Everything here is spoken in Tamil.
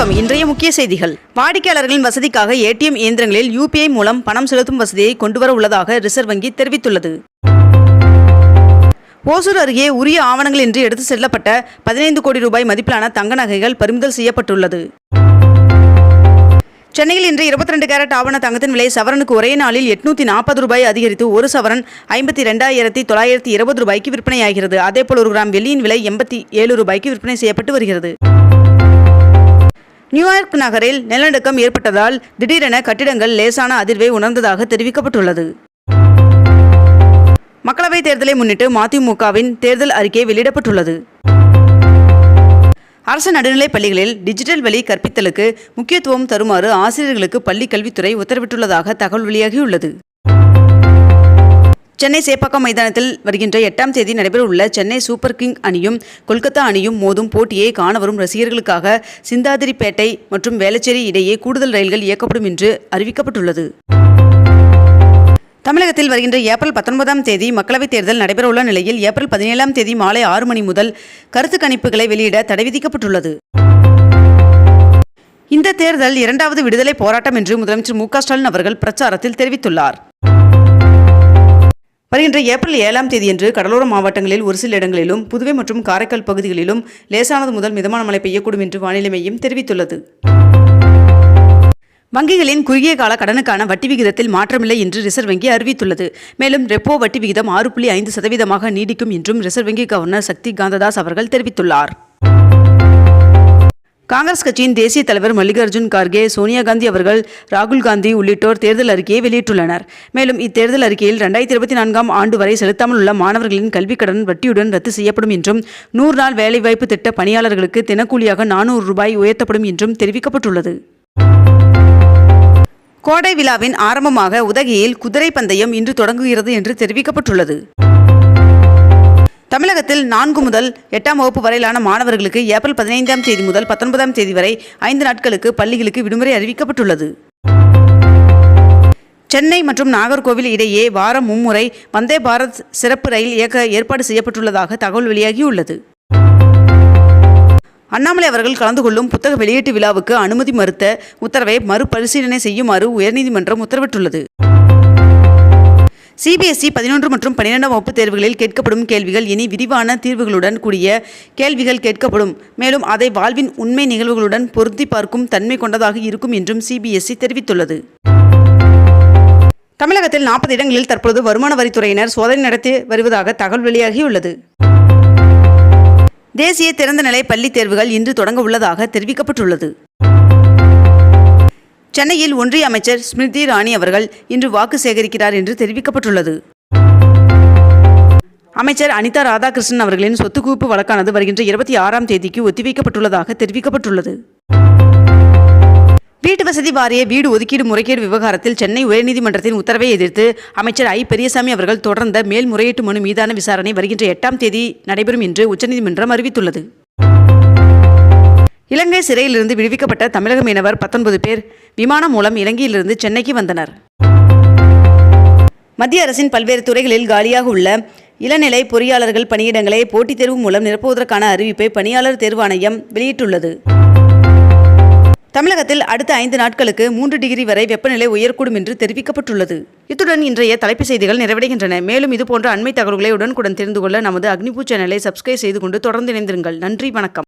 வணக்கம். இன்றைய முக்கிய செய்திகள். வாடிக்கையாளர்களின் வசதிக்காக ஏடிஎம் இயந்திரங்களில் யூபிஐ மூலம் பணம் செலுத்தும் வசதியை கொண்டுவர உள்ளதாக ரிசர்வ் வங்கி தெரிவித்துள்ளது. ஓசூர் அருகே உரிய ஆவணங்கள் இன்றி எடுத்து செல்லப்பட்ட பதினைந்து கோடி ரூபாய் மதிப்பிலான தங்க நகைகள் பறிமுதல் செய்யப்பட்டுள்ளது. சென்னையில் இன்று இருபத்தி ரெண்டு கேரட் ஆவண தங்கத்தின் விலை சவரனுக்கு ஒரே நாளில் எட்நூத்தி நாற்பது ரூபாய் அதிகரித்து ஒரு சவரன் ஐம்பத்தி ரெண்டாயிரத்தி தொள்ளாயிரத்தி இருபது ரூபாய்க்கு விற்பனையாகிறது. அதேபோல் ஒரு கிராம் வெள்ளியின் விலை எண்பத்தி ஏழு ரூபாய்க்கு விற்பனை செய்யப்பட்டு வருகிறது. நியூயார்க் நகரில் நிலநடுக்கம் ஏற்பட்டதால் திடீரென கட்டிடங்கள் லேசான அதிர்வை உணர்ந்ததாக தெரிவிக்கப்பட்டுள்ளது. மக்களவைத் தேர்தலை முன்னிட்டு மதிமுகவின் தேர்தல் அறிக்கை வெளியிடப்பட்டுள்ளது. அரசு நடுநிலைப் பள்ளிகளில் டிஜிட்டல் வழி கற்பித்தலுக்கு முக்கியத்துவம் தருமாறு ஆசிரியர்களுக்கு பள்ளிக் கல்வித்துறை உத்தரவிட்டுள்ளதாக தகவல் வெளியாகியுள்ளது. சென்னை சேப்பாக்கம் மைதானத்தில் வருகின்ற எட்டாம் தேதி நடைபெறவுள்ள சென்னை சூப்பர் கிங் அணியும் கொல்கத்தா அணியும் மோதும் போட்டியை காண வரும் ரசிகர்களுக்காக சிந்தாதிரிப்பேட்டை மற்றும் வேளச்சேரி இடையே கூடுதல் ரயில்கள் இயக்கப்படும் என்று அறிவிக்கப்பட்டுள்ளது. தமிழகத்தில் வருகின்ற ஏப்ரல் பத்தொன்பதாம் தேதி மக்களவைத் தேர்தல் நடைபெறவுள்ள நிலையில் ஏப்ரல் பதினேழாம் தேதி மாலை ஆறு மணி முதல் கருத்து கணிப்புகளை வெளியிட தடை விதிக்கப்பட்டுள்ளது. இந்த தேர்தல் இரண்டாவது விடுதலை போராட்டம் என்று முதலமைச்சர் மு க ஸ்டாலின் அவர்கள் பிரச்சாரத்தில் தெரிவித்துள்ளார். வருகின்ற ஏப்ரல் ஏழாம் தேதியன்று கடலோர மாவட்டங்களில் ஒரு சில இடங்களிலும் புதுவை மற்றும் காரைக்கால் பகுதிகளிலும் லேசானது முதல் மிதமான மழை பெய்யக்கூடும் என்று வானிலை மையம் தெரிவித்துள்ளது. வங்கிகளின் குறுகிய கால கடனுக்கான வட்டி விகிதத்தில் மாற்றமில்லை என்று ரிசர்வ் வங்கி அறிவித்துள்ளது. மேலும் ரெப்போ வட்டி விகிதம் ஆறு புள்ளி ஐந்து சதவீதமாக நீடிக்கும் என்றும் ரிசர்வ் வங்கி கவர்னர் சக்தி காந்ததாஸ் அவர்கள் தெரிவித்துள்ளார். காங்கிரஸ் கட்சியின் தேசிய தலைவர் மல்லிகார்ஜுன் கார்கே சோனியா காந்தி அவர்கள் ராகுல் காந்தி உள்ளிட்டோர் தேர்தல் அறிக்கையை வெளியிட்டுள்ளனர். மேலும் இத்தேர்தல் அறிக்கையில் ரெண்டாயிரத்தி இருபத்தி நான்காம் ஆண்டு வரை செலுத்தாமல் உள்ள மாணவர்களின் கல்விக் கடன் வட்டியுடன் ரத்து செய்யப்படும் என்றும் நூறு நாள் வேலைவாய்ப்பு திட்ட பணியாளர்களுக்கு தினக்கூலியாக நானூறு ரூபாய் உயர்த்தப்படும் என்றும் தெரிவிக்கப்பட்டுள்ளது. கோடை விழாவின் ஆரம்பமாக உதகையில் குதிரை பந்தயம் இன்று தொடங்குகிறது என்று தெரிவிக்கப்பட்டுள்ளது. தமிழகத்தில் நான்கு முதல் எட்டாம் வகுப்பு வரையிலான மாணவர்களுக்கு ஏப்ரல் பதினைந்தாம் தேதி முதல் பத்தொன்பதாம் தேதி வரை ஐந்து நாட்களுக்கு பள்ளிகளுக்கு விடுமுறை அறிவிக்கப்பட்டுள்ளது. சென்னை மற்றும் நாகர்கோவில் இடையே வாரம் மும்முறை வந்தே பாரத் சிறப்பு ரயில் இயக்க ஏற்பாடு செய்யப்பட்டுள்ளதாக தகவல் வெளியாகியுள்ளது. அண்ணாமலை அவர்கள் கலந்து கொள்ளும் புத்தக வெளியீட்டு விழாவுக்கு அனுமதி மறுத்த உத்தரவை மறுபரிசீலனை செய்யுமாறு உயர்நீதிமன்றம் உத்தரவிட்டுள்ளது. சிபிஎஸ்இ பதினொன்று மற்றும் பன்னிரெண்டாம் வகுப்பு தேர்வுகளில் கேட்கப்படும் கேள்விகள் இனி விரிவான தீர்வுகளுடன் கூடிய கேள்விகள் கேட்கப்படும். மேலும் அதை வாழ்வின் உண்மை நிகழ்வுகளுடன் பொருத்தி பார்க்கும் தன்மை கொண்டதாக இருக்கும் என்றும் சிபிஎஸ்இ தெரிவித்துள்ளது. தமிழகத்தில் நாற்பது இடங்களில் தற்பொழுது வருமான வரித்துறையினர் சோதனை நடத்தி வருவதாக தகவல் வெளியாகியுள்ளது. தேசிய திறந்தநிலை பள்ளி தேர்வுகள் இன்று தொடங்க உள்ளதாக தெரிவிக்கப்பட்டுள்ளது. சென்னையில் ஒன்றிய அமைச்சர் ஸ்மிருதி இராணி அவர்கள் இன்று வாக்கு சேகரிக்கிறார் என்று தெரிவிக்கப்பட்டுள்ளது. அமைச்சர் அனிதா ராதாகிருஷ்ணன் அவர்களின் சொத்து குவிப்பு வழக்கானது வருகின்ற இருபத்தி ஆறாம் தேதிக்கு ஒத்திவைக்கப்பட்டுள்ளதாக தெரிவிக்கப்பட்டுள்ளது. வீட்டு வசதி வாரிய வீடு ஒதுக்கீடு முறைகேடு விவகாரத்தில் சென்னை உயர்நீதிமன்றத்தின் உத்தரவை எதிர்த்து அமைச்சர் ஐ. பெரியசாமி அவர்கள் தொடர்ந்த மேல்முறையீட்டு மனு மீதான விசாரணை வருகின்ற எட்டாம் தேதி நடைபெறும் என்று உச்சநீதிமன்றம் அறிவித்துள்ளது. இலங்கை சிறையிலிருந்து விடுவிக்கப்பட்ட தமிழக மீனவர் பத்தொன்பது பேர் விமானம் மூலம் இலங்கையிலிருந்து சென்னைக்கு வந்தனர். மத்திய அரசின் பல்வேறு துறைகளில் காலியாக உள்ள இளநிலை பொறியாளர்கள் பணியிடங்களை போட்டித் தேர்வு மூலம் நிரப்புவதற்கான அறிவிப்பை பணியாளர் தேர்வாணையம் வெளியிட்டுள்ளது. தமிழகத்தில் அடுத்த ஐந்து நாட்களுக்கு மூன்று டிகிரி வரை வெப்பநிலை உயரக்கூடும் என்று தெரிவிக்கப்பட்டுள்ளது. இத்துடன் இன்றைய தலைப்புச் செய்திகள் நிறைவடைகின்றன. மேலும் இதுபோன்ற அண்மை தகவல்களை உடனுக்குடன் தெரிந்து கொள்ள நமது அக்னிபூ சேனலை சப்ஸ்கிரைப் செய்து கொண்டு தொடர்ந்து இணைந்திருங்கள். நன்றி வணக்கம்.